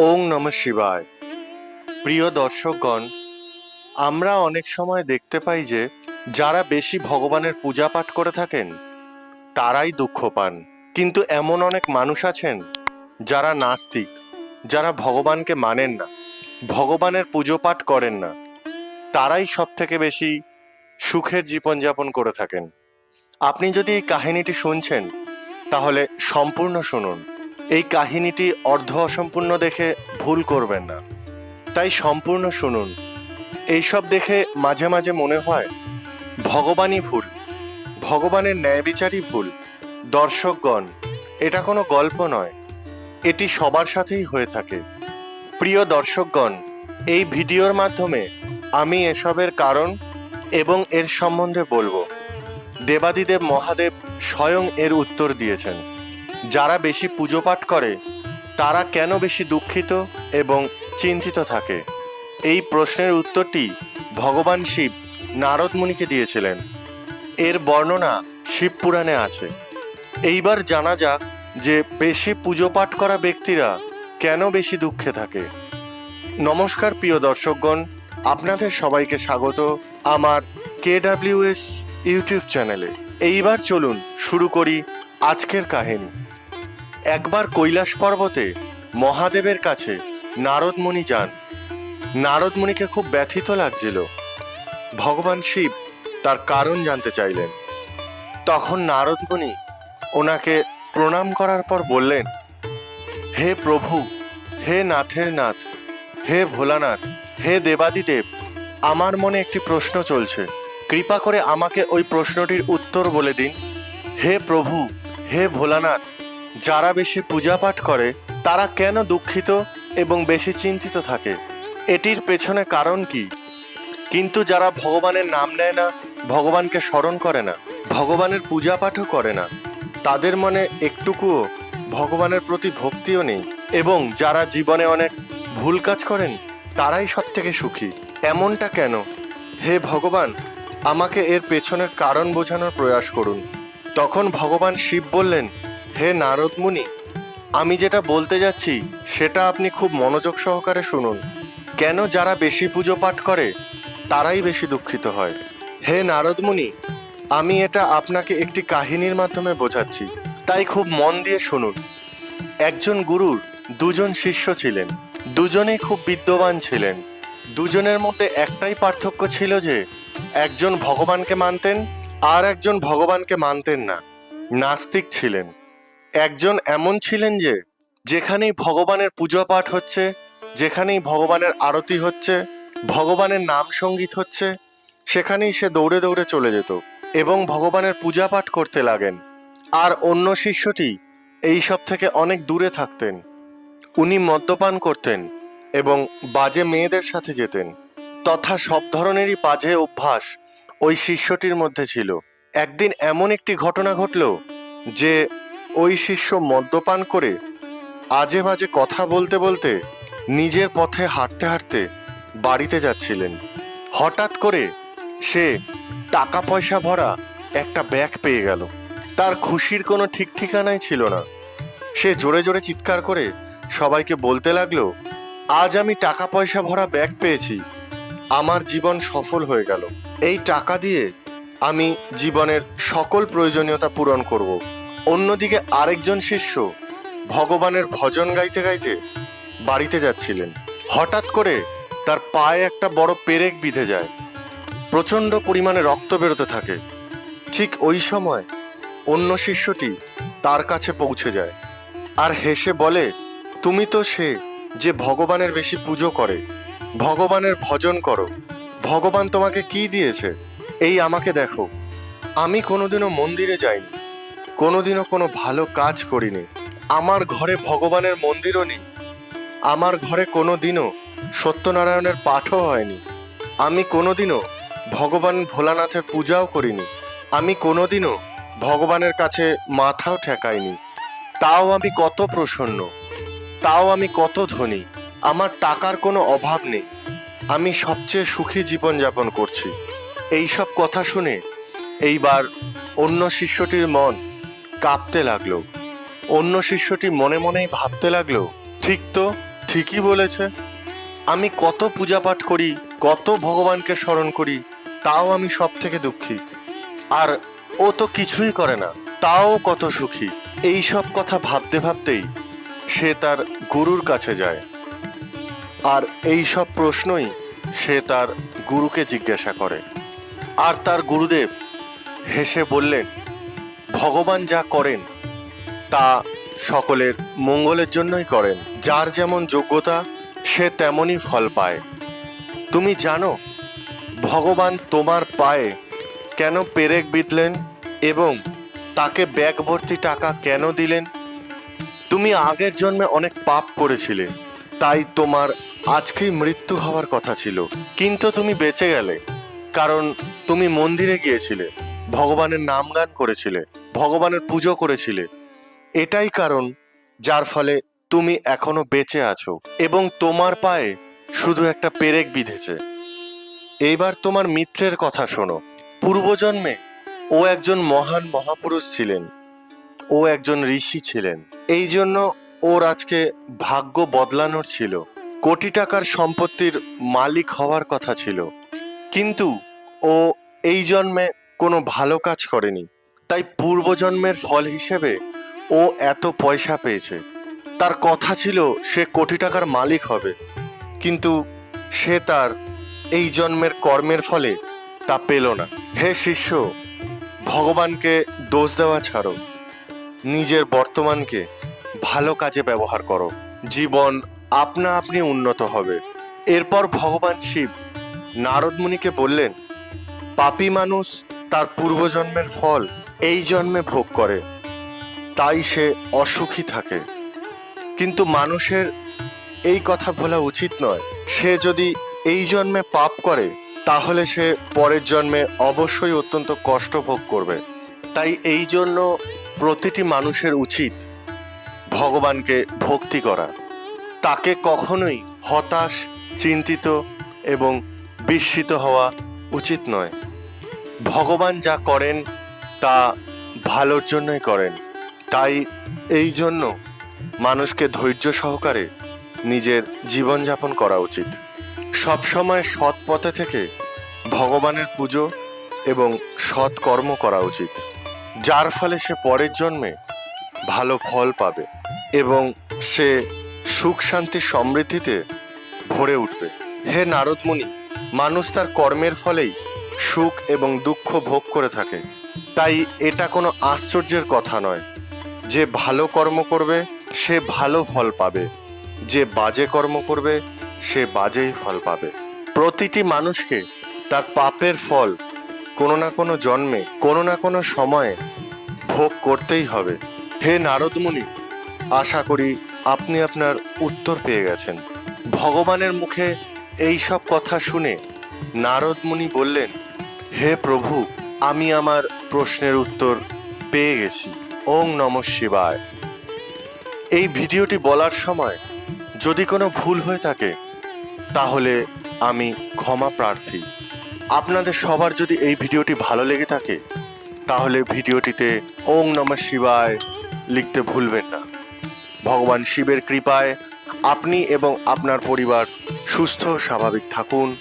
ওং নম শিবায়। প্রিয় দর্শকগণ, আমরা অনেক সময় দেখতে পাই যে, যারা বেশি ভগবানের পূজা পাঠ করে থাকেন, তারাই দুঃখ পান। কিন্তু এমন অনেক মানুষ আছেন, যারা নাস্তিক, যারা ভগবানকে মানেন না, ভগবানের পুজো পাঠ করেন না। তারাই সব থেকে বেশি সুখের জীবনযাপন করে থাকেন। আপনি যদি এই কাহিনীটি শুনছেন, তাহলে সম্পূর্ণ শুনুন। এই কাহিনীটি অর্ধ অসম্পূর্ণ দেখে ভুল করবেন না। তাই সম্পূর্ণ শুনুন। এইসব দেখে মাঝে মাঝে মনে হয়, ভগবানই ভুল, ভগবানের ন্যায় বিচারই ভুল। দর্শকগণ, এটা কোনো গল্প নয়, এটি সবার সাথেই হয়ে থাকে। প্রিয় দর্শকগণ, এই ভিডিওর মাধ্যমে আমি এসবের কারণ এবং এর সম্বন্ধে বলব। দেবাদিদেব মহাদেব স্বয়ং এর উত্তর দিয়েছেন। যারা বেশি পুজো পাঠ করে, তারা কেন বেশি দুঃখিত এবং চিন্তিত থাকে? এই প্রশ্নের উত্তরটি ভগবান শিব নারদ মুনিকে দিয়েছিলেন। এর বর্ণনা শিব পুরাণে আছে। এইবার জানা যাক যে বেশি পুজো পাঠ করা ব্যক্তিরা কেন বেশি দুঃখে থাকে। নমস্কার প্রিয় দর্শকগণ, আপনাদের সবাইকে স্বাগত আমার কে এস ইউটিউব চ্যানেলে। এইবার চলুন শুরু করি আজকের কাহিনী। একবার কৈলাস পর্বতে মহাদেবের কাছে নারদমণি যান। নারদমণিকে খুব ব্যথিত লাগছিল। ভগবান শিব তার কারণ জানতে চাইলেন। তখন নারদমণি ওনাকে প্রণাম করার পর বললেন, হে প্রভু, হে নাথের নাথ, হে ভোলানাথ, হে দেবাদিদেব, আমার মনে একটি প্রশ্ন চলছে। কৃপা করে আমাকে ওই প্রশ্নটির উত্তর বলে দিন। হে প্রভু, হে ভোলানাথ যারা বেশি পূজা পাঠ করে, তারা কেন দুঃখিত এবং বেশি চিন্তিত থাকে? এটির পেছনে কারণ কি? কিন্তু যারা ভগবানের নাম নেয় না, ভগবানকে স্মরণ করে না, ভগবানের পূজা পাঠও করে না, তাদের মনে একটুকুও ভগবানের প্রতি ভক্তিও নেই। এবং যারা জীবনে অনেক ভুল কাজ করেন, তারাই সব থেকে সুখী। এমনটা কেন? হে ভগবান, আমাকে এর পেছনের কারণ বোঝানোর প্রয়াস করুন। তখন ভগবান শিব বললেন হে নারদ মুনি আমি যেটা বলতে যাচ্ছি, সেটা আপনি খুব মনোযোগ সহকারে শুনুন। কেন যারা বেশি পুজো পাঠ করে, তারাই বেশি দুঃখিত হয়। হে নারদ মুনি আমি এটা আপনাকে একটি কাহিনীর মাধ্যমে বোঝাচ্ছি। তাই খুব মন দিয়ে শুনুন। একজন গুরুর দুজন শিষ্য ছিলেন। দুজনেই খুব বিদ্যমান ছিলেন। দুজনের মধ্যে একটাই পার্থক্য ছিল যে, একজন ভগবানকে মানতেন আর একজন ভগবানকে মানতেন না। নাস্তিক ছিলেন। একজন এমন ছিলেন যে, যেখানেই ভগবানের পূজা পাঠ হচ্ছে, যেখানেই ভগবানের আরতি হচ্ছে, ভগবানের নাম সংগীত হচ্ছে, সেখানেই সে দৌড়ে দৌড়ে চলে যেত এবং ভগবানের পূজা পাঠ করতে লাগেন। আর অন্য শিষ্যটি এই সব থেকে অনেক দূরে থাকতেন। উনি মদ্যপান করতেন এবং বাজে মেয়েদের সাথে যেতেন। তথা সব ধরনেরই বাজে অভ্যাস ওই শিষ্যটির মধ্যে ছিল। একদিন এমন একটি ঘটনা ঘটল যে ওই শিষ্য মদ্যপান করে আজে বাজে কথা বলতে বলতে নিজের পথে হাঁটতে হাঁটতে বাড়িতে যাচ্ছিলেন। হঠাৎ করে সে টাকা পয়সা ভরা একটা ব্যাগ পেয়ে গেল। তার খুশির কোনো ঠিক ঠিকানাই ছিল না। সে জোরে জোরে চিৎকার করে সবাইকে বলতে লাগল, আজ আমি টাকা পয়সা ভরা ব্যাগ পেয়েছি। আমার জীবন সফল হয়ে গেল। এই টাকা দিয়ে আমি জীবনের সকল প্রয়োজনীয়তা পূরণ করব। অন্যদিকে আরেকজন শিষ্য ভগবানের ভজন গাইতে গাইতে বাড়িতে যাচ্ছিলেন। হঠাৎ করে তার পায়ে একটা বড় পেরেক বিঁধে যায়। প্রচণ্ড পরিমাণে রক্ত বেরোতে থাকে। ঠিক ওই সময় অন্য শিষ্যটি তার কাছে পৌঁছে যায় আর হেসে বলে, তুমি তো সে যে ভগবানের বেশি পুজো করে, ভগবানের ভজন করো, ভগবান তোমাকে কি দিয়েছে? এই আমাকে দেখো। আমি কোনোদিনও মন্দিরে যাইনি। কোনোদিনও কোনো ভালো কাজ করিনি। আমার ঘরে ভগবানের মন্দিরও নেই। আমার ঘরে কোনো দিনও সত্যনারায়ণের পাঠও হয়নি। আমি কোনোদিনও ভগবান ভোলানাথের পূজাও করিনি। আমি কোনোদিনও ভগবানের কাছে মাথাও ঠেকাইনি। তাও আমি কত প্রসন্ন, তাও আমি কত ধনী, আমার টাকার কোনো অভাব নেই। আমি সবচেয়ে সুখী জীবনযাপন করছি। এই সব কথা শুনে এইবার অন্য শিষ্যটির মন কাঁপতে লাগল। অন্য শিষ্যটি মনে মনেই ভাবতে লাগল, ঠিক তো, ঠিকই বলেছে। আমি কত পূজা পাঠ করি, কত ভগবানকে স্মরণ করি, তাও আমি সব থেকে দুঃখী। আর ও তো কিছুই করে না, তাও কত সুখী। এই সব কথা ভাবতে ভাবতেই সে তার গুরুর কাছে যায়। আর এই সব প্রশ্নই সে তার গুরুকে জিজ্ঞাসা করে। আর তার গুরুদেব হেসে বললেন ভগবান যা করেন, তা সকলের মঙ্গলের জন্যই করেন। যার যেমন যোগ্যতা, সে তেমনই ফল পায়। তুমি জানো, ভগবান তোমার পায়ে কেন পেরেক বিঁধলেন এবং তাকে ব্যাগ ভর্তি টাকা কেন দিলেন? তুমি আগের জন্মে অনেক পাপ করেছিলে, তাই তোমার আজকেই মৃত্যু হওয়ার কথা ছিল। কিন্তু তুমি বেঁচে গেলে, কারণ তুমি মন্দিরে গিয়েছিলে। ভগবানের নাম গান করেছিলে, ভগবানের পুজো করেছিলে। এটাই কারণ যার ফলে তুমি এখনও বেঁচে আছো এবং তোমার পায়ে শুধু একটা পেরেক বিঁধেছে। এইবার তোমার মিত্রের কথা শোনো। পূর্বজন্মে ও একজন মহান মহাপুরুষ ছিলেন। ও একজন ঋষি ছিলেন। এই জন্য ওর আজকে ভাগ্য বদলানোর ছিল। কোটি টাকার সম্পত্তির মালিক হওয়ার কথা ছিল। কিন্তু ও এই জন্মে কোনো ভালো কাজ করেনি। তাই পূর্বজন্মের ফল হিসেবে ও এত পয়সা পেয়েছে। তার কথা ছিল, সে কোটি টাকার মালিক হবে। কিন্তু সে তার এই জন্মের কর্মের ফলে তা পেল না। হে শিষ্য, ভগবানকে দোষ দেওয়া ছাড়ো। নিজের বর্তমানকে ভালো কাজে ব্যবহার করো। জীবন আপনা আপনি উন্নত হবে। এরপর ভগবান শিব নারদমুনিকে বললেন, পাপী মানুষ তার পূর্বজন্মের ফল এই জন্মে ভোগ করে। তাই সে অসুখী থাকে। কিন্তু মানুষের এই কথা বলা উচিত নয়। সে যদি এই জন্মে পাপ করে, তাহলে সে পরের জন্মে অবশ্যই অত্যন্ত কষ্ট ভোগ করবে। তাই এই জন্য প্রতিটি মানুষের উচিত ভগবানকে ভক্তি করা। তাকে কখনোই হতাশ, চিন্তিত এবং বিস্মিত হওয়া উচিত নয়। ভগবান যা করেন, তা ভালোর জন্যই করেন। তাই এই জন্য মানুষকে ধৈর্য সহকারে নিজের জীবনযাপন করা উচিত। সবসময় সৎ পথে থেকে ভগবানের পুজো এবং সৎ কর্ম করা উচিত, যার ফলে সে পরের জন্মে ভালো ফল পাবে এবং সে সুখ, শান্তি, সমৃদ্ধিতে ভরে উঠবে। হে নারদমুনি মানুষ তার কর্মের ফলেই সুখ এবং দুঃখ ভোগ করে থাকে। তাই এটা কোনো আশ্চর্যের কথা নয়। যে ভালো কর্ম করবে, সে ভালো ফল পাবে। যে বাজে কর্ম করবে, সে বাজেই ফল পাবে। প্রতিটি মানুষকে তার পাপের ফল কোনো না কোনো জন্মে, কোনো না কোনো সময়ে ভোগ করতেই হবে। হে নারদমুনি আশা করি আপনি আপনার উত্তর পেয়ে গেছেন। ভগবানের মুখে এই সব কথা শুনে নারদমুনি বললেন হে প্রভু, আমি আমার প্রশ্নের উত্তর পেয়ে গেছি। ওং নম শিবায়। এই ভিডিওটি বলার সময় যদি কোনো ভুল হয়ে থাকে, তাহলে আমি ক্ষমা প্রার্থী। আপনাদের সবার যদি এই ভিডিওটি ভালো লেগে থাকে, তাহলে ভিডিওটিতে ওং নম শিবায় লিখতে ভুলবেন না। ভগবান শিবের কৃপায় আপনি এবং আপনার পরিবার সুস্থ স্বাভাবিক থাকুন।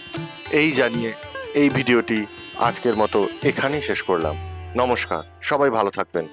এই জানিয়ে এই ভিডিওটি আজকের মতো এখানেই শেষ করলাম। নমস্কার সবাই ভালো থাকবেন।